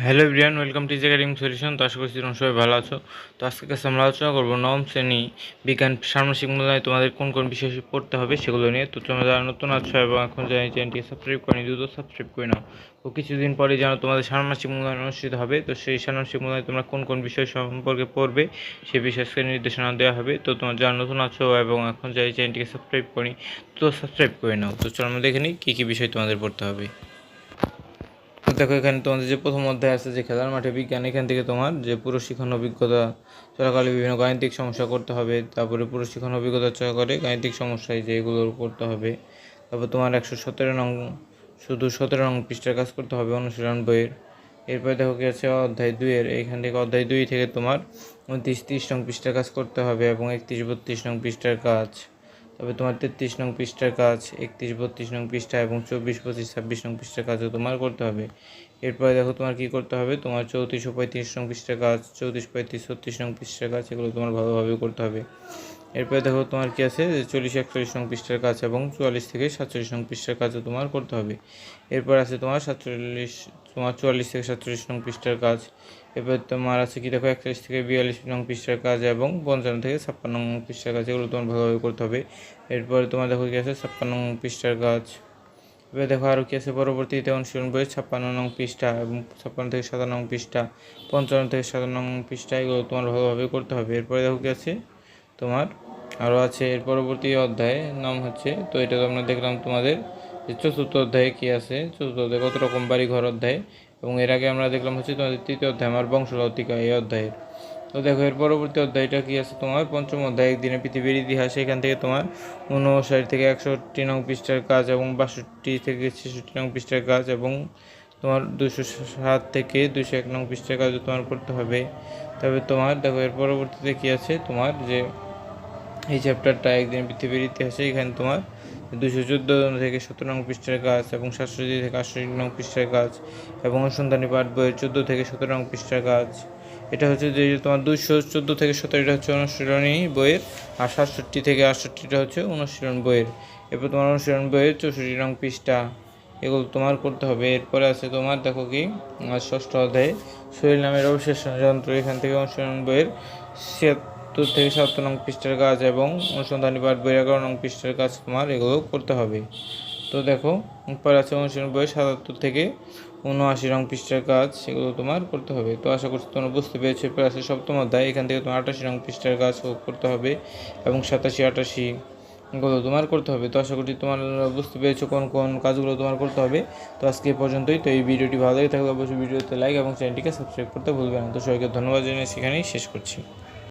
Hello Brian welcome teacher academic solution তো আশা করছি তোমরা সবাই ভালো আছো। তো আজকে কাছে আমরা আলোচনা করব নবম শ্রেণি বিজ্ঞান ষান্মাসিক মূল্যায়নে তোমাদের কোন কোন বিষয় পড়তে হবে সেগুলো নিয়ে। তো তোমরা যারা নতুন আছো এবং এখন জানি চ্যানেলটিকে সাবস্ক্রাইব করেনি, দ্রুত সাবস্ক্রাইব করে নাও। তো কিছুদিন পরে যেন তোমাদের ষান্মাসিক মূল্যায়ন অনুষ্ঠিত হবে, তো সেই ষান্মাসিক মূল্যায়নে তোমরা কোন কোন বিষয় সম্পর্কে পড়বে সে বিষয়ে আজকে নির্দেশনা দেওয়া হবে। তো তোমরা যারা নতুন আছো এবং এখন জানি চ্যানেলটিকে সাবস্ক্রাইব করি তো সাবস্ক্রাইব করে নাও। তো চলো আমরা দেখে নিই কী কী বিষয় তোমাদের পড়তে হবে। দেখো, এখানে তোমাদের যে প্রথম অধ্যায় আছে, যে খেলার মাঠে বিজ্ঞান, এখান থেকে তোমার যে প্রশিক্ষণ অভিজ্ঞতা চলাকালে বিভিন্ন গাণিতিক সমস্যা করতে হবে, তারপরে প্রশিক্ষণ অভিজ্ঞতা চলা করে গাণিতিক সমস্যায় যে এগুলো করতে হবে, তারপর তোমার একশো সতেরো নং, শুধু সতেরো নং পৃষ্ঠার কাজ করতে হবে, অনুশীলন বইয়ের। এরপরে দেখো কি আছে, অধ্যায় দুইয়ের এইখান থেকে অধ্যায় দুই থেকে তোমার উনত্রিশ, তিরিশ নং পৃষ্ঠার কাজ করতে হবে এবং একত্রিশ, বত্রিশ নং পৃষ্ঠার কাজ। তবে তোমার তেত্রিশ নং পৃষ্ঠার কাজ, একত্রিশ, বত্রিশ নং পৃষ্ঠা এবং চব্বিশ, পঁচিশ, ছাব্বিশ নং পৃষ্ঠার কাজও তোমার করতে হবে। এরপরে দেখো তোমার কি করতে হবে? তোমার চৌত্রিশ ও পঁয়ত্রিশ নং পৃষ্ঠার কাজ, চৌত্রিশ, পঁয়ত্রিশ, ছত্রিশ নং পৃষ্ঠার কাজ, এগুলো তোমার ভালোভাবে করতে হবে। এরপরে দেখো তোমার কি আছে? যে চল্লিশ, একচল্লিশ নং পৃষ্ঠার কাজ এবং চুয়াল্লিশ থেকে সাতচল্লিশ নং পৃষ্ঠার কাজও তোমার করতে হবে। এরপর আছে তোমার সাতচল্লিশ, তোমার চুয়াল্লিশ থেকে সাতচল্লিশ নং পৃষ্ঠার কাজ। এরপর তোমার আছে কি? দেখো একচল্লিশ থেকে বিয়াল্লিশ নং পৃষ্ঠার কাজ এবং পঞ্চান্ন থেকে ছাপ্পান্ন নং পৃষ্ঠার কাজ, এগুলো তোমার ভালোভাবে করতে হবে। এরপরে তোমার দেখো কি আছে? ছাপ্পান্ন নং পৃষ্ঠার কাজ। এবার দেখো আরও কি আছে? পরবর্তীতে অনুশীলন বইয়ের ছাপ্পান্ন নং পৃষ্ঠা এবং ছাপ্পান্ন থেকে সাতান্ন নং পৃষ্ঠা, পঞ্চান্ন থেকে সাতান্ন নং পৃষ্ঠা, এগুলো তোমার ভালোভাবে করতে হবে। এরপরে দেখো কি আছে? তোমার আরও আছে এর পরবর্তী অধ্যায়ে, নাম হচ্ছে, তো এটা তো আমরা দেখলাম তোমাদের যে চতুর্থ অধ্যায়ে কী আছে? চতুর্থ অধ্যায়ে কত রকম বাড়ি ঘর অধ্যায়? এবং এর আগে আমরা দেখলাম হচ্ছে তোমাদের তৃতীয় অধ্যায়, আমার বংশলতিকা এই অধ্যায়ের। তো দেখো, এর পরবর্তী অধ্যায়টা কী আছে তোমার? পঞ্চম অধ্যায় একদিনে পৃথিবীর ইতিহাস, এখান থেকে তোমার উনষাট থেকে একষট্টি নং পৃষ্ঠার কাজ এবং বাষট্টি থেকে ছেষট্টি নং পৃষ্ঠার কাজ এবং তোমার দুশো সাত থেকে দুশো এক নং পৃষ্ঠার কাজও তোমার করতে হবে। তবে তোমার, দেখো, এর পরবর্তীতে কী আছে? তোমার যে এই চ্যাপ্টারটা একদিন পৃথিবীর ইতিহাসে, এখানে তোমার দুশো চোদ্দ থেকে সতেরো নং পৃষ্ঠার কাজ এবং সাতষট্টি থেকে আটষট্টি নং পৃষ্ঠার কাজ এবং অনুসন্ধানী পাঠ বইয়ের চোদ্দ থেকে সতেরো নং পৃষ্ঠার কাজ। এটা হচ্ছে যে তোমার দুশো চোদ্দ থেকে সতেরোটা হচ্ছে অনুশীলনী বইয়ের আর সাতষট্টি থেকে আটষট্টিটা হচ্ছে অনুশীলন বইয়ের। এরপর তোমার অনুশীলন বইয়ের চৌষট্টি নং পৃষ্ঠা, এগুলো তোমার করতে হবে। এরপরে আছে তোমার, দেখো কি ষষ্ঠ অধ্যায়ে শরীর নামের অবশেষ যন্ত্র। এখান থেকে অনুশীলন বইয়ের ছিয়াত্তর থেকে সাতাত্তর নং পৃষ্ঠার কাজ এবং অনুসন্ধানী পাঠ বইয়ের এগারো নং পৃষ্ঠার কাজ তোমার এগুলো করতে হবে। তো দেখো পরে আছে বইয়ের সাতাত্তর থেকে উনআশি রং পৃষ্ঠার কাজ, সেগুলো তোমার করতে হবে। তো আশা করছি তোমরা বুঝতে পেরেছ, এরপর আছে সপ্তম অধ্যায়, এখান থেকে তোমার আটাশি রং পৃষ্ঠার কাজ করতে হবে এবং সাতাশি, আটাশি এগুলো তোমার করতে হবে। তো আশা করি তোমার বুঝতে পেরেছ কোন কোন কাজগুলো তোমার করতে হবে। তো আজকে পর্যন্তই। তো এই ভিডিওটি ভালো লাগে থাকলে অবশ্যই ভিডিওতে লাইক এবং চ্যানেলটিকে সাবস্ক্রাইব করতে ভুলবে না। তো সবাইকে ধন্যবাদ জানিয়ে সেখানেই শেষ করছি।